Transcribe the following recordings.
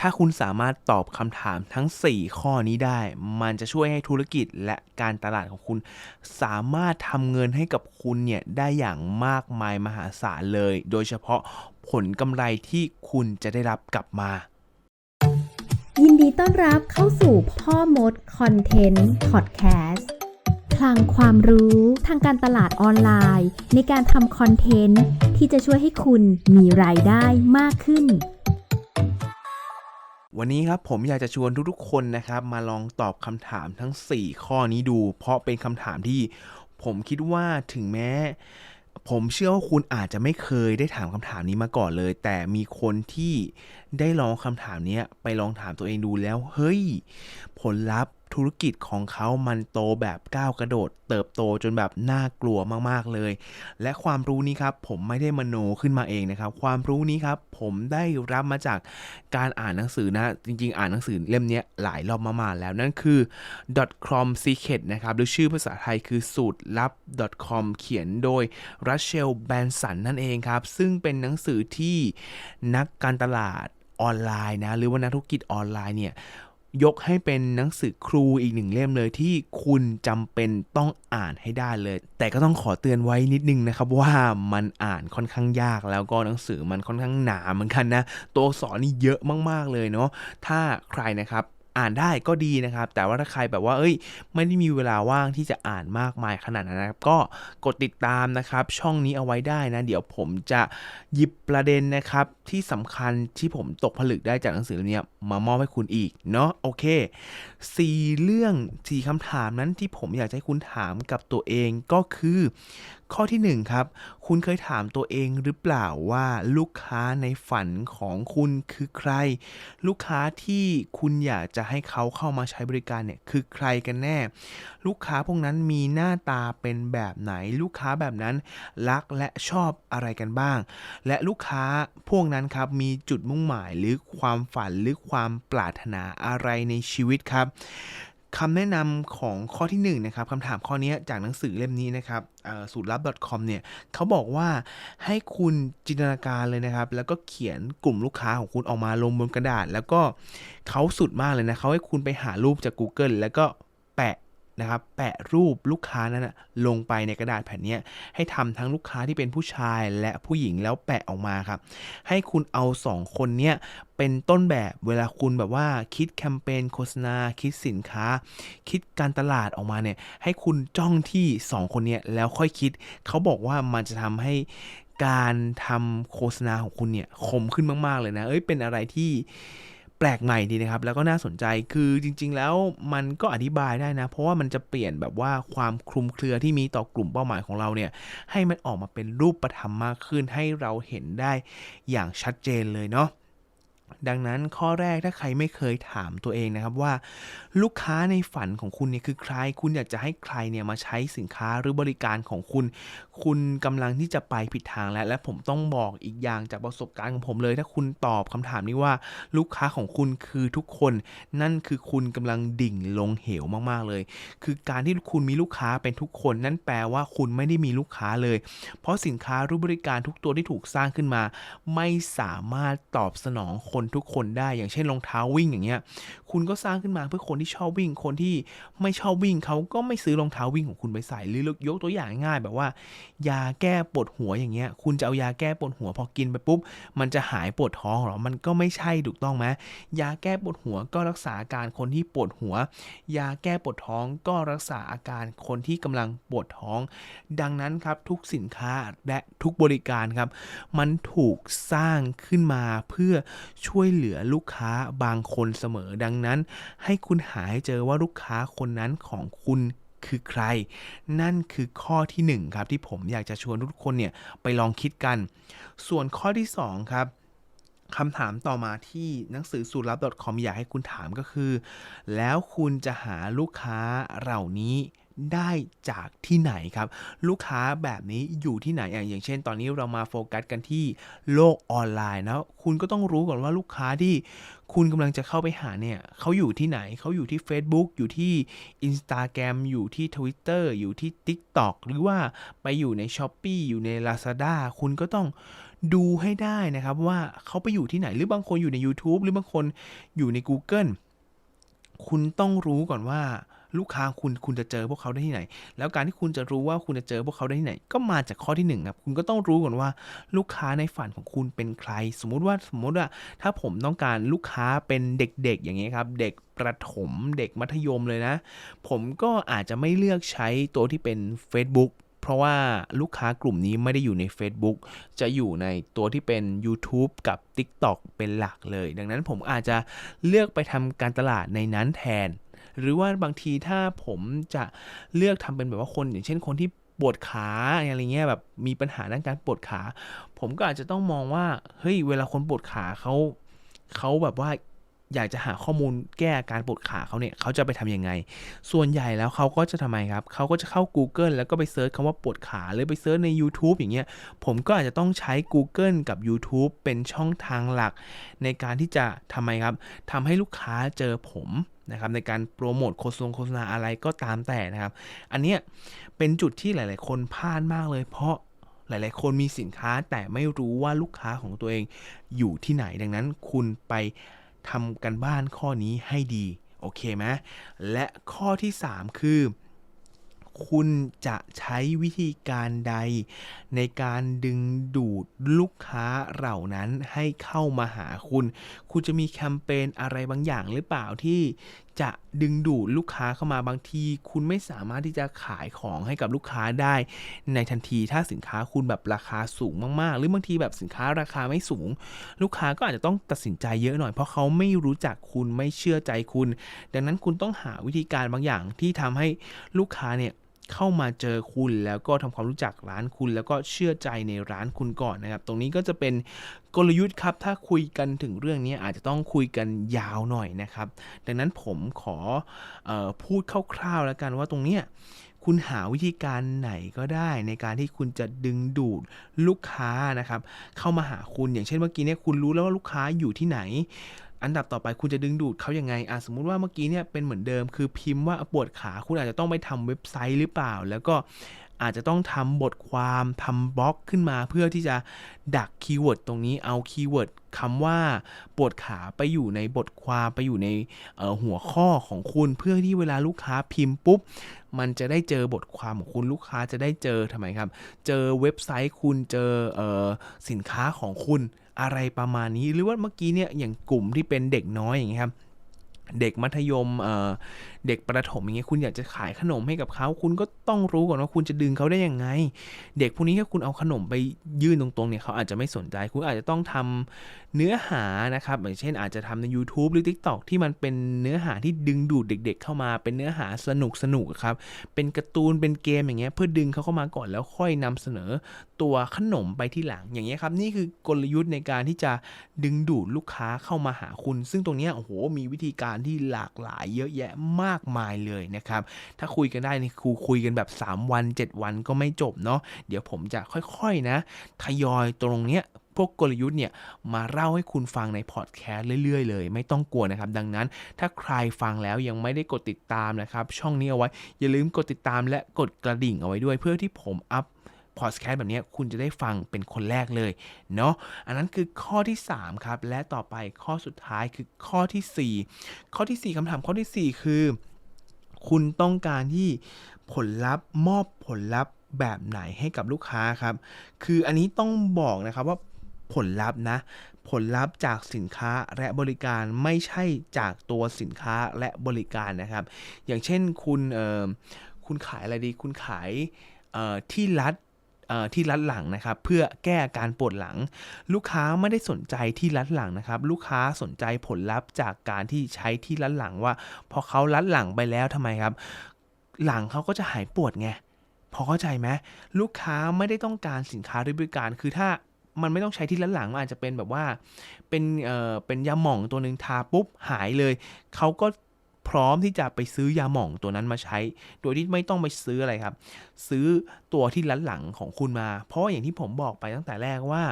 ถ้าคุณสามารถตอบคำถามทั้ง 4 ข้อนี้ได้ มันจะช่วยให้ธุรกิจและการตลาดของคุณ สามารถทำเงินให้กับคุณเนี่ยได้อย่างมากมายมหาศาลเลย โดยเฉพาะผลกำไรที่คุณจะได้รับกลับมา ยินดีต้อนรับเข้าสู่พ่อมดคอนเทนต์พอดแคสต์พลังความรู้ทางการตลาดออนไลน์ ในการทำคอนเทนต์ที่จะช่วยให้คุณมีรายได้มากขึ้น วันนี้ครับผมอยากจะชวนทุกๆคนนะครับมาลองตอบคำถามทั้ง 4 ข้อนี้ดู เพราะเป็นคำถามที่ผมคิดว่าถึงแม้ ผมเชื่อว่าคุณอาจจะไม่เคยได้ถามคำถามนี้มาก่อนเลย แต่มีคนที่ได้ลองคำถามนี้ไปลองถามตัวเองดูแล้ว เฮ้ย ผลลัพธ์ ธุรกิจของเขามันโตแบบก้าวกระโดด เติบโตจนแบบน่ากลัวมากๆเลย และความรู้นี้ครับผมไม่ได้มโนขึ้นมาเองนะครับ ความรู้นี้ครับผมได้รับมาจากการอ่านหนังสือนะ จริง ๆ อ่านหนังสือเล่มนี้หลายรอบมากๆแล้วนั่นคือ .com secret นะครับ หรือชื่อภาษาไทยคือสูตรลับ .com เขียนโดยรัชเชลแบนสันนั่นเองครับ ซึ่งเป็นหนังสือที่นักการตลาดออนไลน์นะ หรือว่านักธุรกิจออนไลน์เนี่ย ยกให้เป็นหนังสือครูอีกหนึ่งเล่มเลยที่คุณจำเป็นต้องอ่านให้ได้เลย แต่ก็ต้องขอเตือนไว้นิดนึงนะครับว่ามันอ่านค่อนข้างยากแล้วก็หนังสือมันค่อนข้างหนาเหมือนกันนะ ตัวอักษรนี่เยอะมากๆเลยเนาะถ้าใครนะครับ อ่านได้ก็ดีนะครับ แต่ว่าถ้าใครแบบว่า เอ้ย ไม่ได้มีเวลาว่างที่จะอ่านมากมายขนาดนั้นนะครับ ก็กดติดตามนะครับ ช่องนี้เอาไว้ได้นะ เดี๋ยวผมจะหยิบประเด็นนะครับ ที่สำคัญที่ผมตกผลึกได้จากหนังสือเล่มนี้มามอบให้คุณอีกเนาะโอเคสี่เรื่องสี่คำถามนั้นที่ผมอยากให้คุณถามกับตัวเองก็คือ ข้อที่หนึ่งครับ คุณเคยถามตัวเองหรือเปล่าว่าลูกค้าในฝันของคุณคือใคร ลูกค้าที่คุณอยากจะให้เขาเข้ามาใช้บริการเนี่ยคือใครกันแน่ ลูกค้าพวกนั้นมีหน้าตาเป็นแบบไหน ลูกค้าแบบนั้นรักและชอบอะไรกันบ้าง และลูกค้าพวกนั้นครับมีจุดมุ่งหมายหรือความฝันหรือความปรารถนาอะไรในชีวิตครับ คำแนะนำของข้อที่1นงนะครับคำถามข้อนี้จากหนังสือเล่มนี้นะครับสูตรลับ .com เนี่ยเขาบอกว่าให้คุณจินตนาการเลยนะครับ แล้วก็เขียนกลุ่มลูกค้าของคุณออกมาลงบนกระดาษ แล้วก็เขาสุดมากเลยนะเขาให้คุณไปหารูปจาก Google แล้วก็ นะครับแปะรูปลูกค้านั้นนะลงไปในกระดาษแผ่นนี้ให้ทำทั้งลูกค้าที่เป็นผู้ชายและผู้หญิงแล้วแปะออกมาครับให้คุณเอาสองคนเนี้ยเป็นต้นแบบเวลาคุณแบบว่าคิดแคมเปญโฆษณาคิดสินค้า คิดการตลาดออกมาเนี่ยให้คุณจ้องที่ 2 คนเนี้ยแล้วค่อยคิด เขาบอกว่ามันจะทำให้การทำโฆษณาของคุณเนี่ยคมขึ้นมาก ๆ เลยนะ เอ้ย เป็นอะไรที่ แปลกใหม่ดีนะครับ แล้วก็น่าสนใจคือจริง ๆ แล้วมันก็อธิบายได้นะ เพราะว่ามันจะเปลี่ยนแบบว่าความคลุมเครือที่มีต่อกลุ่มเป้าหมายของเราเนี่ย ให้มันออกมาเป็นรูปธรรมมากขึ้นให้เราเห็นได้อย่างชัดเจนเลยเนาะ ดังนั้นข้อแรกถ้าใครไม่เคยถามตัวเองนะครับว่า ลูกค้าในฝันของคุณเนี่ยคือใคร คุณอยากจะให้ใครเนี่ยมาใช้สินค้าหรือบริการของคุณ คุณกำลังที่จะไปผิดทางแล้ว และผมต้องบอกอีกอย่างจากประสบการณ์ของผมเลย ถ้าคุณตอบคำถามนี้ว่า ลูกค้าของคุณคือทุกคน นั่นคือคุณกำลังดิ่งลงเหวมากๆเลย คือการที่คุณมีลูกค้าเป็นทุกคน นั่นแปลว่าคุณไม่ได้มีลูกค้าเลย เพราะสินค้าหรือบริการทุกตัวที่ถูกสร้างขึ้นมา ไม่สามารถตอบสนองคนทุกคนได้ อย่างเช่นรองเท้าวิ่งอย่างเงี้ย คุณก็สร้างขึ้นมาเพื่อคนที่ชอบวิ่ง คนที่ไม่ชอบวิ่งเขาก็ไม่ซื้อรองเท้าวิ่งของคุณไปใส่หรือยกตัวอย่างง่ายแบบว่า ยาแก้ปวดหัวอย่างเงี้ย คุณจะเอายาแก้ปวดหัวพอกินไปปุ๊บ มันจะหายปวดท้องเหรอ มันก็ไม่ใช่ถูกต้องไหมยาแก้ปวดหัวก็รักษาอาการคนที่ปวดหัว ยาแก้ปวดท้องก็รักษาอาการคนที่กำลังปวดท้อง ดังนั้นครับทุกสินค้าและทุกบริการครับ มันถูกสร้างขึ้นมาเพื่อช่วยเหลือลูกค้าบางคนเสมอดังนั้น ให้คุณหาให้เจอว่าลูกค้าคนนั้นของคุณคือใคร นั่นคือข้อที่หนึ่งครับที่ผมอยากจะชวนทุกคนเนี่ยไปลองคิดกัน ส่วนข้อที่สองครับคำถามต่อมาที่หนังสือสูตรลับ .com อยากให้คุณถามก็คือ แล้วคุณจะหาลูกค้าเหล่านี้ ได้จากที่ไหนครับ ลูกค้าแบบนี้อยู่ที่ไหนอย่างอย่างเช่น ตอนนี้เรามาโฟกัสกันที่โลกออนไลน์นะคุณก็ต้องรู้ก่อนว่าลูกค้าที่คุณกำลังจะเข้าไปหาเนี่ยเขาอยู่ที่ไหนเขาอยู่ที่ Facebook อยู่ที่ Instagram อยู่ที่ Twitter อยู่ที่ TikTok หรือว่าไปอยู่ใน s h อ p e e อยู่ใน Lazada คุณก็ต้องดูให้ได้นะครับว่าเขาไปอยู่ที่ไหนหรือบางคนอยู่ใน YouTube หรือบางคนอยู่ใน Google คุณต้องรู้ก่อนว่า ลูกค้าคุณคุณจะเจอพวกเขาได้ที่ไหน แล้วการที่คุณจะรู้ว่าคุณจะเจอพวกเขาได้ที่ไหน ก็มาจากข้อที่หนึ่งครับคุณก็ต้องรู้ก่อนว่าลูกค้าในฝันของคุณเป็นใคร สมมุติว่าสมมติว่าถ้าผมต้องการลูกค้าเป็นเด็กๆ อย่างเงี้ยครับ เด็กประถมเด็กมัธยมเลยนะ ผมก็อาจจะไม่เลือกใช้ตัวที่เป็น Facebook เพราะว่าลูกค้ากลุ่มนี้ไม่ได้อยู่ใน Facebook จะอยู่ในตัวที่เป็น YouTube กับ TikTok เป็นหลักเลย ดังนั้นผมอาจจะเลือกไปทำการตลาดในนั้นแทน หรือว่าบางทีถ้าผมจะเลือกทำเป็นแบบว่าคน อย่างเช่นคนที่ปวดขาอะไรเงี้ยแบบมีปัญหาด้านการปวดขา ผมก็อาจจะต้องมองว่าเฮ้ยเวลาคนปวดขาเขาเขาแบบว่า อยากจะหาข้อมูลแก้อาการปวดขาเขาเนี่ยเขาจะไปทำยังไง ส่วนใหญ่แล้วเขาก็จะทำไมครับเขาก็จะเข้า Google แล้วก็ไปเซิร์ชคำว่าปวดขาหรือไปเซิร์ชใน YouTube อย่างเงี้ยผมก็อาจจะต้องใช้ Google กับ YouTube เป็นช่องทางหลัก ในการที่จะทำไมครับทำให้ลูกค้าเจอผมนะครับในการโปรโมทโฆษณาโฆษณาอะไรก็ตามแต่นะครับ อันเนี้ยเป็นจุดที่หลาย ๆ คนพลาดมากเลย เพราะหลาย ๆ คนมีสินค้าแต่ไม่รู้ว่าลูกค้าของตัวเองอยู่ที่ไหนดังนั้นคุณไป ทำกันบ้านข้อนี้ให้ดี โอเคไหมและข้อที่ 3 คือ คุณจะใช้วิธีการใด ในการดึงดูดลูกค้าเหล่านั้นให้เข้ามาหาคุณ คุณจะมีแคมเปญอะไรบางอย่างหรือเปล่าที่ จะดึงดูดลูกค้าเข้ามาบางที คุณไม่สามารถที่จะขายของให้กับลูกค้าได้ ในทันทีถ้าสินค้าคุณแบบราคาสูงมากๆ หรือบางทีแบบสินค้าราคาไม่สูง ลูกค้าก็อาจจะต้องตัดสินใจเยอะหน่อยเพราะเขาไม่รู้จักคุณไม่เชื่อใจคุณ ดังนั้นคุณต้องหาวิธีการบางอย่างที่ทำให้ลูกค้าเนี่ยเข้ามาเจอคุณแล้วก็ทำความรู้จักร้านคุณ แล้วก็เชื่อใจในร้านคุณก่อนนะครับ ตรงนี้ก็จะเป็น กลยุทธ์ครับ ถ้าคุยกันถึงเรื่องนี้อาจจะต้องคุยกันยาวหน่อยนะครับ ดังนั้นผมขอออพูดคร่าวๆแล้วกันว่าตรงเนี้ยคุณหาวิธีการไหนก็ได้ในการที่คุณจะดึงดูดลูกค้านะครับ เข้ามาหาคุณอย่างเช่นเมื่อกี้เนี่ยคุณรู้แล้วว่าลูกค้าอยู่ที่ไหน อันดับต่อไปคุณจะดึงดูดเขายังไงอะสมมุติว่าเมื่อกี้เนี่ยเป็นเหมือนเดิมคือพิมพ์ว่าปวดขาคุณอาจจะต้องไปทำเว็บไซต์หรือเปล่า แล้วก็ อาจจะต้องทำบทความทำบล็อกขึ้นมาเพื่อที่จะดักคีย์เวิร์ดตรงนี้เอาคีย์เวิร์ดคำว่าปวดขาไปอยู่ในบทความไปอยู่ในหัวข้อของคุณเพื่อที่เวลาลูกค้าพิมพ์ปุ๊บ มันจะได้เจอบทความของคุณลูกค้าจะได้เจอทำไมครับ เจอเว็บไซต์คุณเจอออสินค้าของคุณอะไรประมาณนี้หรือว่าเมื่อกี้เนี่ยอย่างกลุ่มที่เป็นเด็กน้อยอย่างเงี้ยครับเด็กมัธยมเด็กประถมอย่างเงี้ยคุณอยากจะขายขนมให้กับเขาคุณก็ต้องรู้ก่อนว่าคุณจะดึงเขาได้ยังไง เด็กพวกนี้ถ้าคุณเอาขนมไปยื่นตรงๆเนี่ยเขาอาจจะไม่สนใจ คุณอาจจะต้องทำเนื้อหานะครับอย่างเช่นอาจจะทำใน YouTube หรือ TikTok ที่มันเป็นเนื้อหาที่ดึงดูดเด็ก ๆ เข้ามาเป็นเนื้อหาสนุกสนุกๆครับเป็นการ์ตูนเป็นเกมอย่างเงี้ยเพื่อดึงเขาเข้ามาก่อนแล้วค่อยนำเสนอตัวขนมไปที่หลังอย่างเงี้ยครับนี่คือกลยุทธ์ในการที่จะดึงดูดลูกค้าเข้ามาหาคุณ ซึ่งตรงเนี้ยโอ้โหมีวิธีการที่หลากหลายเยอะแยะมากมายเลยนะครับ ถ้าคุยกันได้นี่ครูคุยกันแบบ 3 วัน 7 วันก็ไม่จบเนาะเดี๋ยวผมจะค่อยๆนะ ทยอยตรงเนี้ยพวกกลยุทธ์เนี่ยมาเล่าให้คุณฟังในพอดแคสต์เรื่อยๆเลย ไม่ต้องกลัวนะครับ ดังนั้นถ้าใครฟังแล้วยังไม่ได้กดติดตามนะครับ ช่องนี้เอาไว้ อย่าลืมกดติดตามและกดกระดิ่งเอาไว้ด้วยเพื่อที่ผมอัพ พอดแคสต์แบบนี้คุณจะได้ฟังเป็นคนแรกเลยเนาะอันนั้นคือข้อที่ 3 ครับ และต่อไปข้อสุดท้ายคือข้อทีสี่4 ข้อทีสี่4คำถามข้อทีสี่ 4 คือ คุณต้องการที่ผลลัพธ์มอบผลลัพธ์แบบไหนให้กับลูกค้าครับ คืออันนี้ต้องบอกนะครับว่าผลลัพธ์นะ ผลลัพธ์จากสินค้าและบริการไม่ใช่จากตัวสินค้าและบริการนะครับ อย่างเช่นคุณคุณขายอะไรดี คุณขายที่รัด ที่รัดหลังนะครับ เพื่อแก้อาการปวดหลัง ลูกค้าไม่ได้สนใจที่รัดหลังนะครับ ลูกค้าสนใจผลลัพธ์จากการที่ใช้ที่รัดหลังว่า พอเขารัดหลังไปแล้วทำไมครับ หลังเขาก็จะหายปวดไงพอเข้าใจไหมลูกค้าไม่ได้ต้องการสินค้าหรือบริการคือถ้ามันไม่ต้องใช้ที่รัดหลังมันอาจจะเป็นแบบว่า เป็นเอ่อเป็นยาหม่องตัวหนึ่งทาปุ๊บหายเลย เขาก็ พร้อมที่จะไปซื้อยาหม่องตัวนั้นมาใช้ โดยที่ไม่ต้องไปซื้ออะไรครับ ซื้อตัวที่รัดหลังของคุณมา เพราะอย่างที่ผมบอกไปตั้งแต่แรกว่า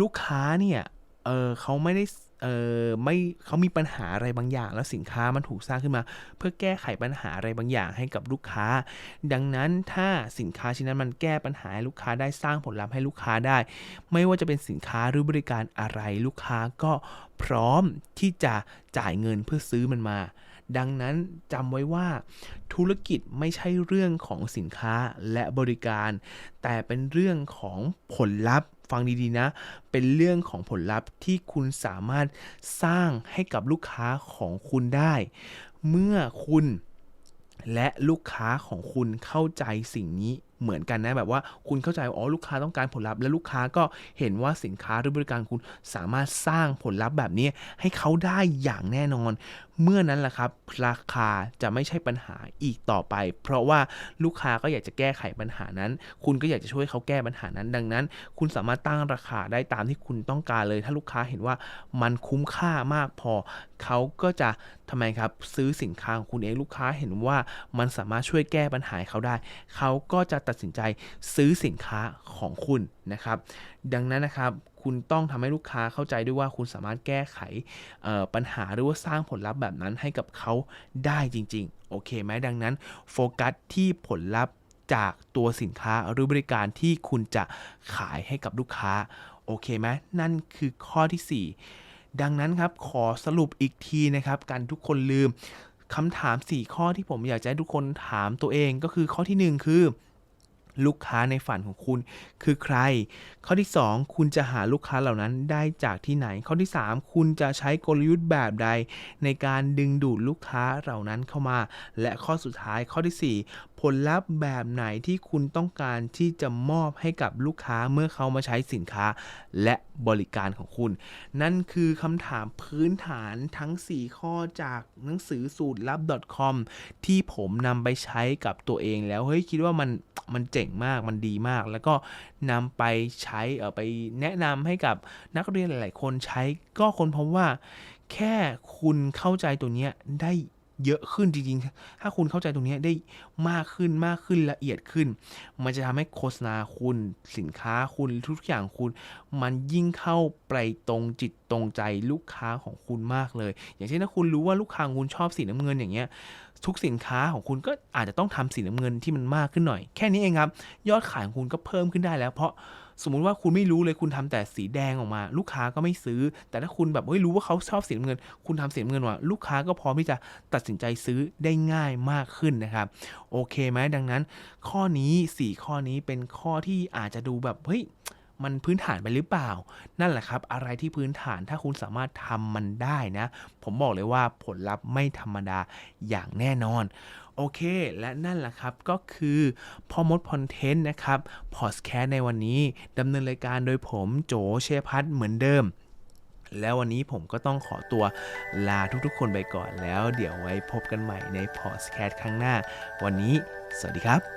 ลูกค้าเนี่ยเออเขาไม่ได้เออไม่เขามีปัญหาอะไรบางอย่าง แล้วสินค้ามันถูกสร้างขึ้นมา เพื่อแก้ไขปัญหาอะไรบางอย่างให้กับลูกค้า ดังนั้นถ้าสินค้าชิ้นนั้นมันแก้ปัญหาให้ลูกค้าได้สร้างผลลัพธ์ให้ลูกค้าได้ ไม่ว่าจะเป็นสินค้าหรือบริการอะไรลูกค้าก็พร้อมที่จะจ่ายเงินเพื่อซื้อมันมา ดังนั้นจำไว้ว่า ธุรกิจไม่ใช่เรื่องของสินค้าและบริการ แต่เป็นเรื่องของผลลัพธ์ฟังดีๆนะ เป็นเรื่องของผลลัพธ์ที่คุณสามารถสร้างให้กับลูกค้าของคุณได้ เมื่อคุณและลูกค้าของคุณเข้าใจสิ่งนี้เหมือนกันนะแบบว่าคุณเข้าใจอ๋อลูกค้าต้องการผลลัพธ์และลูกค้าก็เห็นว่าสินค้าหรือบริการคุณสามารถสร้างผลลัพธ์แบบนี้ให้เขาได้อย่างแน่นอน เมื่อนั้นแหละครับ ราคาจะไม่ใช่ปัญหาอีกต่อไป เพราะว่าลูกค้าก็อยากจะแก้ไขปัญหานั้น คุณก็อยากจะช่วยเขาแก้ปัญหานั้น ดังนั้น คุณสามารถตั้งราคาได้ตามที่คุณต้องการเลย ถ้าลูกค้าเห็นว่ามันคุ้มค่ามากพอ เขาก็จะทำไมครับซื้อสินค้าของคุณเองลูกค้าเห็นว่ามันสามารถช่วยแก้ปัญหาเขาได้ เขาก็จะตัดสินใจซื้อสินค้าของคุณนะครับ ดังนั้นนะครับคุณต้องทำให้ลูกค้าเข้าใจด้วยว่าคุณสามารถแก้ไขปัญหาหรือว่าสร้างผลลัพธ์แบบนั้นให้กับเขาได้จริง ๆ โอเคไหมดังนั้นโฟกัสที่ผลลัพธ์จากตัวสินค้าหรือบริการที่คุณจะขายให้กับลูกค้า โอเคไหมนั่นคือข้อที่ 4 ดังนั้นครับขอสรุปอีกทีนะครับกันทุกคนลืมคำถาม 4 ข้อที่ผมอยากจะให้ทุกคนถามตัวเองก็คือข้อทีหนึ่1 คือ ลูกค้าในฝันของคุณ คือใคร ข้อที่ 2 คุณจะหาลูกค้าเหล่านั้นได้จากที่ไหน ข้อที่ 3 คุณจะใช้กลยุทธ์แบบใด ในการดึงดูดลูกค้าเหล่านั้นเข้ามา และข้อสุดท้ายข้อที่ 4ผลลัพธ์แบบไหนที่คุณต้องการที่จะมอบให้กับลูกค้าเมื่อเขามาใช้สินค้าและบริการของคุณ นั่นคือคำถามพื้นฐานทั้ง 4 ข้อจากหนังสือสูตรลับ .com ที่ผมนำไปใช้กับตัวเองแล้ว เฮ้ยคิดว่ามันมันเจ๋งมากมันดีมาก แล้วก็นำไปใช้เออไปแนะนำให้กับนักเรียนหลาย ๆ คนใช้ก็คนพบว่า แค่คุณเข้าใจตัวเนี้ยได้ เยอะขึ้นจริงๆ ถ้าคุณเข้าใจตรงนี้ได้มากขึ้นมากขึ้นละเอียดขึ้น มันจะทำให้โฆษณาคุณสินค้าคุณทุกอย่างคุณ มันยิ่งเข้าไปตรงจิตตรงใจลูกค้าของคุณมากเลย อย่างเช่นถ้าคุณรู้ว่าลูกค้าคุณชอบสีน้ำเงินอย่างเงี้ยทุกสินค้าของคุณก็อาจจะต้องทำสีน้ำเงินที่มันมากขึ้นหน่อย แค่นี้เองครับ ยอดขายของคุณก็เพิ่มขึ้นได้แล้วเพราะ สมมุติว่าคุณไม่รู้เลยคุณทำแต่สีแดงออกมา ลูกค้าก็ไม่ซื้อ แต่ถ้าคุณแบบเฮ้ยรู้ว่าเขาชอบสีเงิน คุณทำสีเงินว่าลูกค้าก็พร้อมที่จะตัดสินใจซื้อได้ง่ายมากขึ้นนะครับโอเคไหมดังนั้น ข้อนี้ 4 ข้อนี้เป็นข้อที่อาจจะดูแบบเฮ้ยมันพื้นฐานไปหรือเปล่า นั่นแหละครับ อะไรที่พื้นฐานถ้าคุณสามารถทำมันได้นะ ผมบอกเลยว่าผลลัพธ์ไม่ธรรมดาอย่างแน่นอน โอเค และนั่นแหละครับก็คือพอมดคอนเทนต์นะครับพอดแคสต์ในวันนี้ดำเนินรายการโดยผมโจเชพัฒน์เหมือนเดิม แล้ววันนี้ผมก็ต้องขอตัวลาทุกๆ คนไปก่อนแล้ว เดี๋ยวไว้พบกันใหม่ในพอดแคสต์ครั้งหน้า วันนี้ สวัสดีครับ